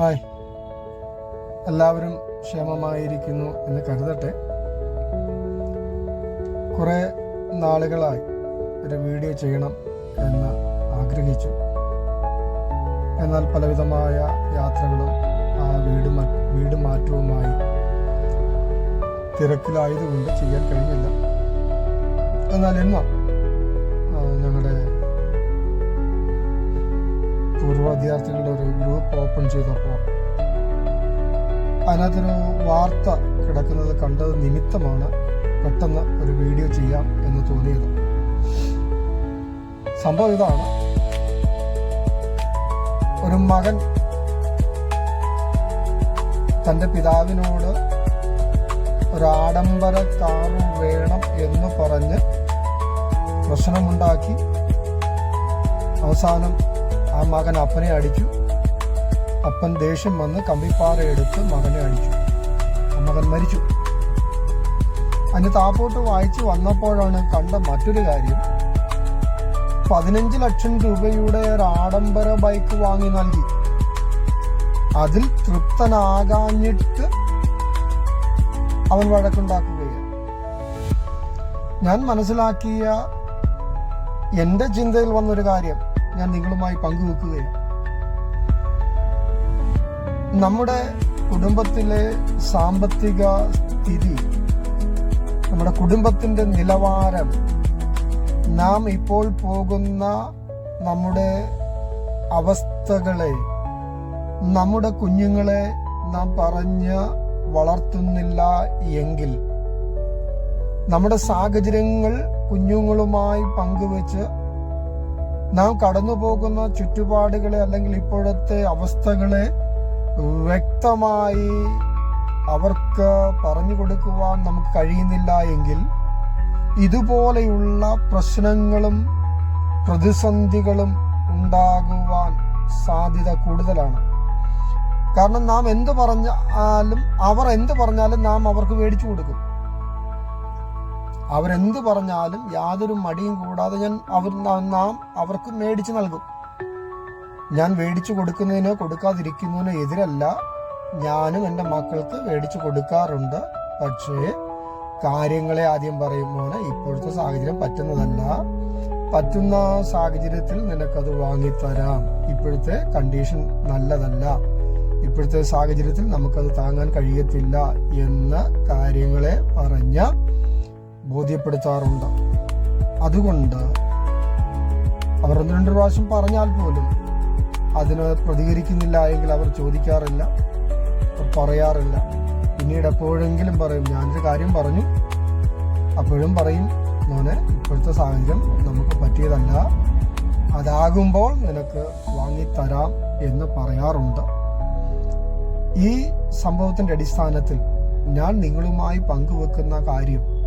Hi. എല്ലാവരും ക്ഷേമമായിരിക്കുന്നു എന്ന് കരുതട്ടെ. കുറേ നാളുകളായി ഒരു വീഡിയോ ചെയ്യണം എന്ന് ആഗ്രഹിച്ചു. എന്നാൽ പലവിധമായ യാത്രകളും ആ വീട് വീട് മാറ്റവുമായി തിരക്കിലായതുകൊണ്ട് ചെയ്യാൻ കഴിഞ്ഞില്ല. എന്നാൽ ഇന്ന് ഞങ്ങളുടെ പൂർവ വിദ്യാർത്ഥികളുടെ ഒരു ഗ്രൂപ്പ് ഓപ്പൺ ചെയ്തപ്പോൾ അതിനകത്തൊരു വാർത്ത കിടക്കുന്നത് കണ്ടത് നിമിത്തമാണ് പെട്ടെന്ന് ഒരു വീഡിയോ ചെയ്യാം എന്ന് തോന്നിയത്. സംഭവം ഇതാണ്. ഒരു മകൻ തന്റെ പിതാവിനോട് ഒരു ആഡംബര വേണം എന്ന് പറഞ്ഞ് പ്രശ്നമുണ്ടാക്കി. അവസാനം ആ മകൻ അപ്പനെ അടിച്ചു. അപ്പൻ ദേഷ്യം വന്ന് കമ്പിപ്പാറ എടുത്ത് മകനെ അടിച്ചു. ആ മകൻ മരിച്ചു. അതിന് താപ്പോട്ട് വായിച്ചു വന്നപ്പോഴാണ് കണ്ട മറ്റൊരു കാര്യം. പതിനഞ്ച് ലക്ഷം രൂപയുടെ ഒരു ആഡംബര ബൈക്ക് വാങ്ങി നൽകി. അതിൽ തൃപ്തനാകാഞ്ഞിട്ട് അവൻ വഴക്കുണ്ടാക്കുകയാണ്. ഞാൻ മനസ്സിലാക്കിയ എന്റെ ചിന്തയിൽ വന്നൊരു കാര്യം. ഞാൻ നിങ്ങളുമായി പങ്കുവെക്കുകയാണ്. നമ്മുടെ കുടുംബത്തിലെ സാമ്പത്തിക സ്ഥിതി നമ്മുടെ കുടുംബത്തിന്റെ നിലവാരം നാം ഇപ്പോൾ പോകുന്ന നമ്മുടെ അവസ്ഥകളെ നമ്മുടെ കുഞ്ഞുങ്ങളെ നാം പറഞ്ഞ് വളർത്തുന്നില്ല എങ്കിൽ നമ്മുടെ സാഹചര്യങ്ങൾ കുഞ്ഞുങ്ങളുമായി പങ്കുവെച്ച് നാം കടന്നു പോകുന്ന ചുറ്റുപാടുകളെ അല്ലെങ്കിൽ ഇപ്പോഴത്തെ അവസ്ഥകളെ വ്യക്തമായി അവർക്ക് പറഞ്ഞു കൊടുക്കുവാൻ നമുക്ക് കഴിയുന്നില്ല എങ്കിൽ ഇതുപോലെയുള്ള പ്രശ്നങ്ങളും പ്രതിസന്ധികളും ഉണ്ടാകുവാൻ സാധ്യത കൂടുതലാണ്. കാരണം നാം എന്ത് പറഞ്ഞാലും അവർ എന്ത് പറഞ്ഞാലും നാം അവർക്ക് മേടിച്ചു കൊടുക്കും. അവരെന്ത് പറഞ്ഞാലും യാതൊരു മടിയും കൂടാതെ ഞാൻ അവർ നാം അവർക്ക് മേടിച്ചു നൽകും. ഞാൻ മേടിച്ചു കൊടുക്കുന്നതിനോ കൊടുക്കാതിരിക്കുന്നതിനോ എതിരല്ല. ഞാനും എന്റെ മക്കൾക്ക് മേടിച്ചു കൊടുക്കാറുണ്ട്. പക്ഷേ കാര്യങ്ങളെ ആദ്യം പറയുമ്പോൾ ഇപ്പോഴത്തെ സാഹചര്യം പറ്റുന്നതല്ല. പറ്റുന്ന സാഹചര്യത്തിൽ നിനക്കത് വാങ്ങിത്തരാം. ഇപ്പോഴത്തെ കണ്ടീഷൻ നല്ലതല്ല. ഇപ്പോഴത്തെ സാഹചര്യത്തിൽ നമുക്കത് താങ്ങാൻ കഴിയത്തില്ല എന്ന കാര്യങ്ങളെ പറഞ്ഞ് ബോധ്യപ്പെടുത്താറുണ്ട്. അതുകൊണ്ട് അവർ ഒന്ന് രണ്ട് പ്രാവശ്യം പറഞ്ഞാൽ പോലും അതിന് പ്രതികരിക്കുന്നില്ല എങ്കിൽ അവർ ചോദിക്കാറില്ല പറയാറില്ല. പിന്നീട് എപ്പോഴെങ്കിലും പറയും ഞാനൊരു കാര്യം പറഞ്ഞു. അപ്പോഴും പറയും മോനെ ഇപ്പോഴത്തെ സാഹചര്യം നമുക്ക് പറ്റിയതല്ല. അതാകുമ്പോൾ നിനക്ക് വാങ്ങിത്തരാം എന്ന് പറയാറുണ്ട്. ഈ സംഭവത്തിന്റെ അടിസ്ഥാനത്തിൽ ഞാൻ നിങ്ങളുമായി പങ്കുവെക്കുന്ന കാര്യം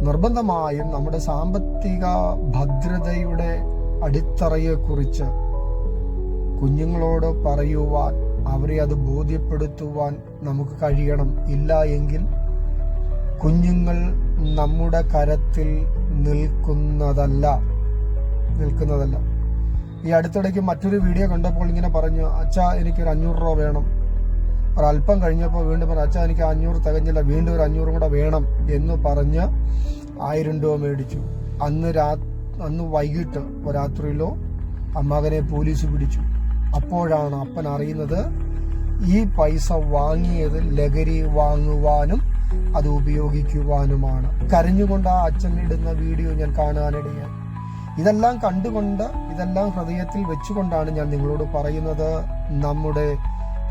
നിർബന്ധമായും നമ്മുടെ സാമ്പത്തിക ഭദ്രതയുടെ അടിത്തറയെക്കുറിച്ച് കുഞ്ഞുങ്ങളോട് പറയുവാൻ അവരെ അത് ബോധ്യപ്പെടുത്തുവാൻ നമുക്ക് കഴിയണം. ഇല്ല എങ്കിൽ കുഞ്ഞുങ്ങൾ നമ്മുടെ കരത്തിൽ നിൽക്കുന്നതല്ല. നിൽക്കുന്നതല്ല. ഈ അടുത്തിടയ്ക്ക് മറ്റൊരു വീഡിയോ കണ്ടപ്പോൾ ഇങ്ങനെ പറഞ്ഞു അച്ഛാ എനിക്കൊരു അഞ്ഞൂറ് രൂപ വേണം. ഒരല്പം കഴിഞ്ഞപ്പോൾ വീണ്ടും പറഞ്ഞു അച്ഛാ എനിക്ക് അഞ്ഞൂറ് തികഞ്ഞില്ല വീണ്ടും ഒരു അഞ്ഞൂറും കൂടെ വേണം എന്ന് പറഞ്ഞ് ആയിരം രൂപ മേടിച്ചു. അന്ന് രാ അന്ന് വൈകിട്ട് രാത്രിയിലോ അമ്മകനെ പോലീസ് പിടിച്ചു. അപ്പോഴാണ് അപ്പൻ അറിയുന്നത് ഈ പൈസ വാങ്ങിയത് ലഹരി വാങ്ങുവാനും അത് ഉപയോഗിക്കുവാനുമാണ്. കരഞ്ഞുകൊണ്ട് ആ അച്ഛൻ ഇടുന്ന വീഡിയോ ഞാൻ കാണാനിടയായി. ഇതെല്ലാം കണ്ടുകൊണ്ട് ഇതെല്ലാം ഹൃദയത്തിൽ വെച്ചുകൊണ്ടാണ് ഞാൻ നിങ്ങളോട് പറയുന്നത്. നമ്മുടെ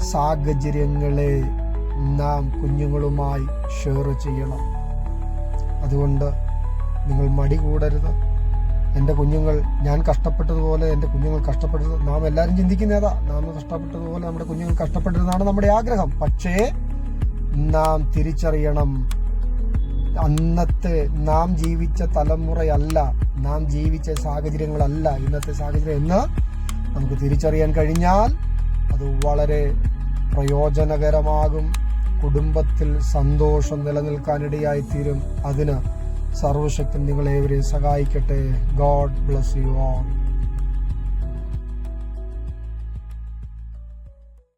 സാഹചര്യങ്ങളെ നാം കുഞ്ഞുങ്ങളുമായി ഷെയർ ചെയ്യണം. അതുകൊണ്ട് നിങ്ങൾ മടി കൂടരുത്. എന്റെ കുഞ്ഞുങ്ങൾ ഞാൻ കഷ്ടപ്പെട്ടതുപോലെ എന്റെ കുഞ്ഞുങ്ങൾ കഷ്ടപ്പെട്ടത് നാം എല്ലാവരും ചിന്തിക്കുന്നതാ നാം കഷ്ടപ്പെട്ടതുപോലെ നമ്മുടെ കുഞ്ഞുങ്ങൾ കഷ്ടപ്പെട്ടതാണ് നമ്മുടെ ആഗ്രഹം. പക്ഷേ നാം തിരിച്ചറിയണം. അന്നത്തെ നാം ജീവിച്ച തലമുറയല്ല നാം ജീവിച്ച സാഹചര്യങ്ങളല്ല ഇന്നത്തെ സാഹചര്യം എന്ന് നമുക്ക് തിരിച്ചറിയാൻ കഴിഞ്ഞാൽ അത് വളരെ പ്രയോജനകരമാകും. കുടുംബത്തിൽ സന്തോഷം നിലനിൽക്കാനിടയായി തീരും അതിന് സർവശക്തി നിങ്ങളേവരെയും സഹായിക്കട്ടെ. God bless you all